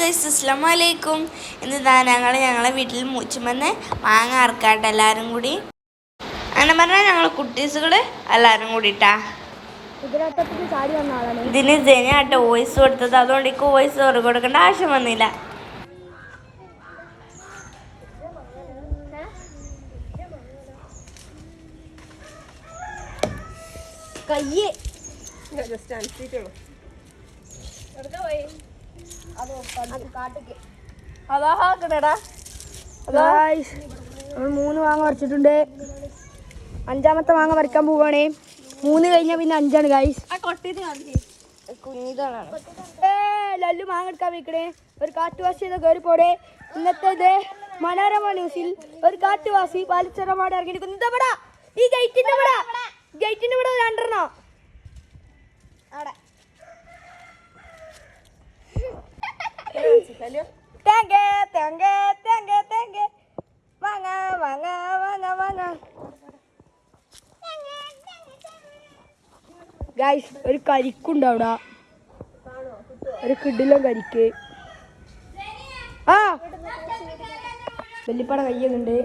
Guys അസ്ലാം വലൈക്കും ഇന്ന് ഇതാ ഞങ്ങൾ ഞങ്ങളെ വീട്ടിൽ മൂച്ചുമെന്ന് മാങ്ങ അറക്കാട്ടെ എല്ലാവരും കൂടി. അങ്ങനെ പറഞ്ഞാൽ ഞങ്ങൾ കുട്ടീസുകൾ എല്ലാവരും കൂടിട്ടാ. ഇതിന് ജനായിട്ട് വോയിസ് കൊടുത്തത്. അതുകൊണ്ട് എനിക്ക് വോയിസ് ഓർ കൊടുക്കേണ്ട ആവശ്യം വന്നില്ല. കയ്യ്. നമ്മൾ മൂന്ന് മാങ്ങ വരച്ചിട്ടുണ്ട് അഞ്ചാമത്തെ മാങ്ങ വരയ്ക്കാൻ പോവാണേ. മൂന്ന് കഴിഞ്ഞാൽ പിന്നെ അഞ്ചാണ് ഗായ്സ് ലല്ലു മാങ്ങ എടുക്കാൻ വെക്കണേ ഒരു കാറ്റുവാസി എന്ന് കയറി പോടെ ഇന്നത്തെ ഇത് മനോരമ ന്യൂസിൽ ഒരു കാറ്റുവാസി പാലിച്ചറമാട് ഇറങ്ങിയിരിക്കുന്നു ഇതാ ഇവിടെ. ഈ ഗേറ്റിന്റെ ഇവിടെ. ഗേറ്റിന്റെ ഇവിടെ രണ്ടെണ്ണോ അവിടെ. തേങ്ങ തേങ്ങ തേങ്ങ തേങ്ങ വാങ്ങ വാങ്ങ വാങ്ങ വാങ്ങ ഗൈസ് ഒരു കരിക്കുണ്ട് അവിടെ. ഒരു കിടിലം കരിക്ക്. ആ! വെല്ലിപ്പാട കയ്യുന്നുണ്ട്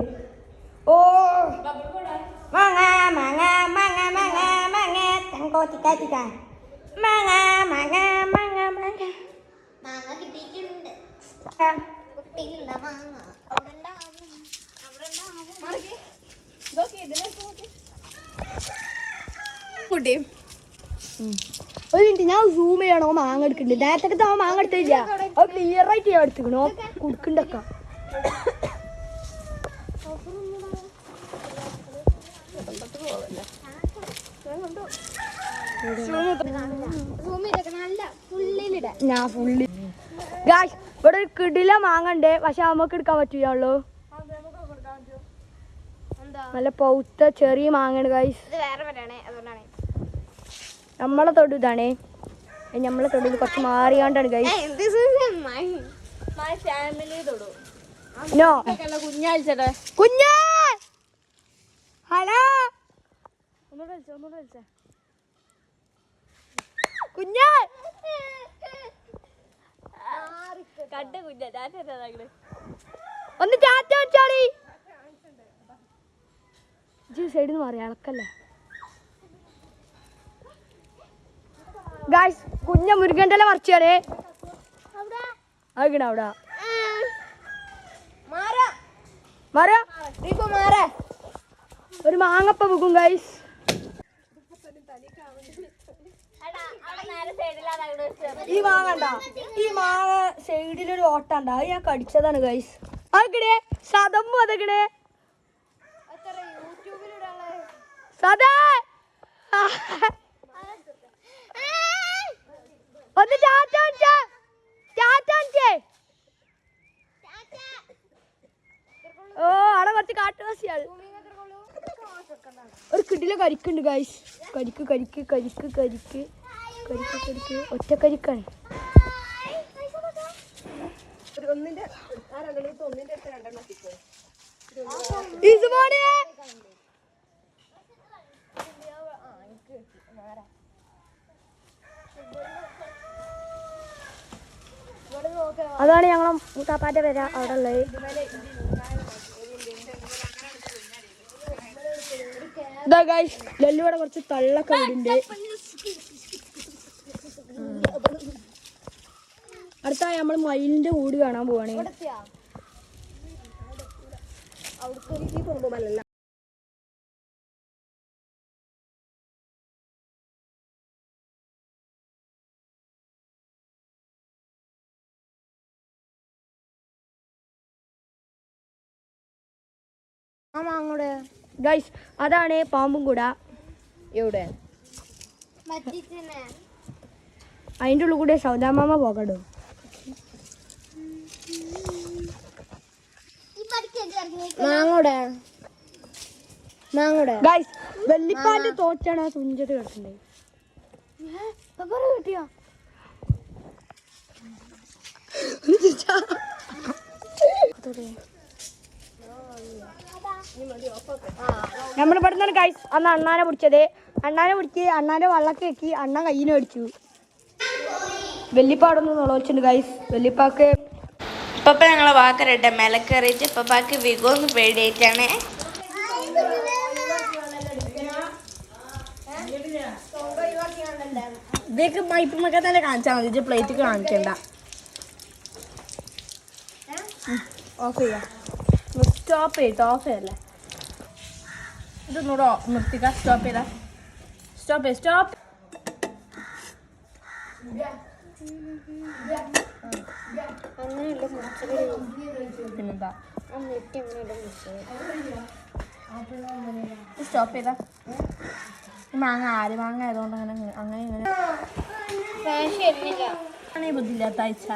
ഓ! മാങ്ങ മാങ്ങ മാങ്ങ മാങ്ങ മാങ്ങ തങ്കോ തിക്ക തിക്ക മാങ്ങ മാങ്ങ മാങ്ങ മാങ്ങ മാങ്ങ കിട്ടിയിട്ടുണ്ട്. ആ, കുട്ടിയില്ല മാങ്ങ. അവിടെ ഉണ്ടാവും. അവിടെ ഉണ്ടാവും. ഒരു മിനിറ്റ് ഞാൻ സൂം ചെയ്യണോ. മാങ്ങ എടുക്കുന്നുണ്ട് നേരത്തെ അവൻ മാങ്ങ എടുത്തില്ല അത് ക്ലിയർ ആയിട്ട് ഞാൻ എടുത്തിക്കണോ. കുടുക്കണ്ടക്ക. ഞാൻ ഫുള്ളി ഒരു കിടില മാങ്ങണ്ടേ പക്ഷെ നമുക്ക് എടുക്കാൻ പറ്റില്ലല്ലോ നല്ല പൗത്ത ചെറിയ മാങ്ങയാണ് ഗൈസ് ഇത് വേറെ വരാണേ അതുകൊണ്ടാണ്. നമ്മളെ തൊടു ഇതാണേ. നമ്മളെ തൊടിയിൽ കുറച്ച് മാറിയാണ്ടാണ് ഗൈസ് ഹലോ? കുഞ്ഞാ കണ്ട കുഞ്ഞാ ഞാൻ ഒന്ന് ചാറ്റ വെച്ചാളി. സൈഡിൽ നിന്ന് മാറി അളക്കല്ലേ? ഗായ്സ് കുഞ്ഞ മുരുകന്റെ മറിച്ചാണേ ആകണ അവിടെ. ഒരു മാങ്ങപ്പ വിൽക്കും ഗൈസ് ഈ മാങ്ങ ഉണ്ടാ ഈ മാങ്ങ സൈഡിലൊരു ഓട്ടണ്ട അത് ഞാൻ കടിച്ചതാണ് ഗൈസ് അതൊക്കെ സതം അതൊക്കെ സദാ! ഒന്ന്. ചാറ്റ കാണിച്ചേ. ഓ അവിടെ കുറച്ച് കാട്ടുവാസിയാണ്. ഒരു കിടില കരിക്കുണ്ട് ഗൈസ് കരിക്ക് കരിക്ക് കരിക്ക് കരിക്ക്. കരിക്ക് കരിക്ക് ഒറ്റ കരിക്കാണ് ഇസുമോനെ അതാണ് ഞങ്ങളെ മൂത്താപ്പാന്റെ പേര് അവിടെ ഉള്ളത് ഇതാ ഗൈസ് ലല്ലുവിടെ കുറച്ച് തള്ളൊക്കെ വിടുണ്ട്. അടുത്തായി നമ്മൾ മയിലിന്റെ കൂട് കാണാൻ പോവാണ്. ഗൈസ് അതാണ് പാമ്പും കൂട. എവിടെ? അതിന്റെ ഉള്ളിൽ കൂടെ സൗദാമാമ പോകടോ ഈ പഠിക്കാൻ മാങ്ങോടെ? മാങ്ങോടെ? ഗൈസ് വെള്ളിപ്പാന്റെ തോറ്റാണ് ആ തുഞ്ചത് കിടക്കണ്ടേ? കിട്ടിയോ? നമ്മൾ ഇവിടെ നിന്നാണ് ഗൈസ് അന്ന് അണ്ണാനെ പിടിച്ചത്. അണ്ണാനെ പിടിച്ച് അണ്ണാന്റെ വള്ളക്ക് വെക്കി അണ്ണ കയ്യിനെ മേടിച്ചു വെല്ലിപ്പാടൊന്ന് നുളവച്ചിട്ടുണ്ട് ഗൈസ് വെല്ലിപ്പാക്ക് ഇപ്പപ്പ ഞങ്ങളെ വാക്കരട്ടെ മെലക്കറിയിട്ട് ഇപ്പപ്പാക്ക് വിഗോന്ന് പേടിയായിട്ടാണ്. ഇതൊക്കെ പൈപ്പുമൊക്കെ തന്നെ കാണിച്ചാൽ മതി. പ്ലേറ്റ് കാണിക്കണ്ട. ഓഫ് ചെയ്യാം. സ്റ്റോപ്പ് ചെയ്ത് ഓഫ് ചെയ്യല്ലേ? ഇതൊന്നുകൂടെ നിർത്തിക്ക. സ്റ്റോപ്പ് ചെയ്താ. സ്റ്റോപ്പ് ചെയ്ത് സ്റ്റോപ്പ് പിന്നെന്താ സ്റ്റോപ്പ് ചെയ്താ. മാങ്ങ ആര് മാങ്ങ ആയതുകൊണ്ട് അങ്ങനെ അങ്ങനെ ഇങ്ങനെ ആണ് ബുദ്ധിയില്ലാത്ത അയച്ച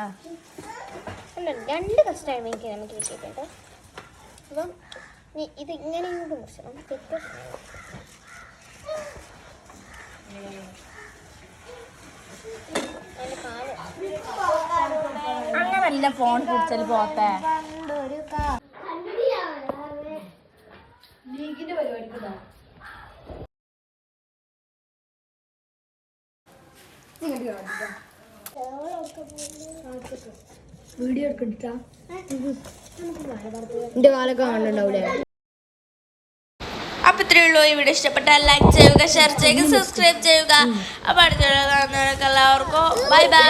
രണ്ട് കഷ്ടമാണ് എനിക്ക് നമുക്ക് കിട്ടിയിട്ടുണ്ട്. അപ്പം ഇത് ഇങ്ങനെ ഇങ്ങോട്ട് മുറിച്ചണം തെറ്റ് അങ്ങനല്ല ഫോൺ പിടിച്ചാൽ പോത്തെ വീഡിയോ എടുക്കണ്ടാ എന്റെ കാലൊക്കെ കാണുന്നുണ്ടാവൂലേ അപ്പൊ ഇത്രയേ ഉള്ളൂ. ഈ വീഡിയോ ഇഷ്ടപ്പെട്ടാൽ ലൈക്ക് ചെയ്യുക ഷെയർ ചെയ്യുക സബ്സ്ക്രൈബ് ചെയ്യുക. അപ്പൊ അടുത്തുള്ള കാണുന്നവർക്ക് എല്ലാവർക്കും ബൈ ബൈ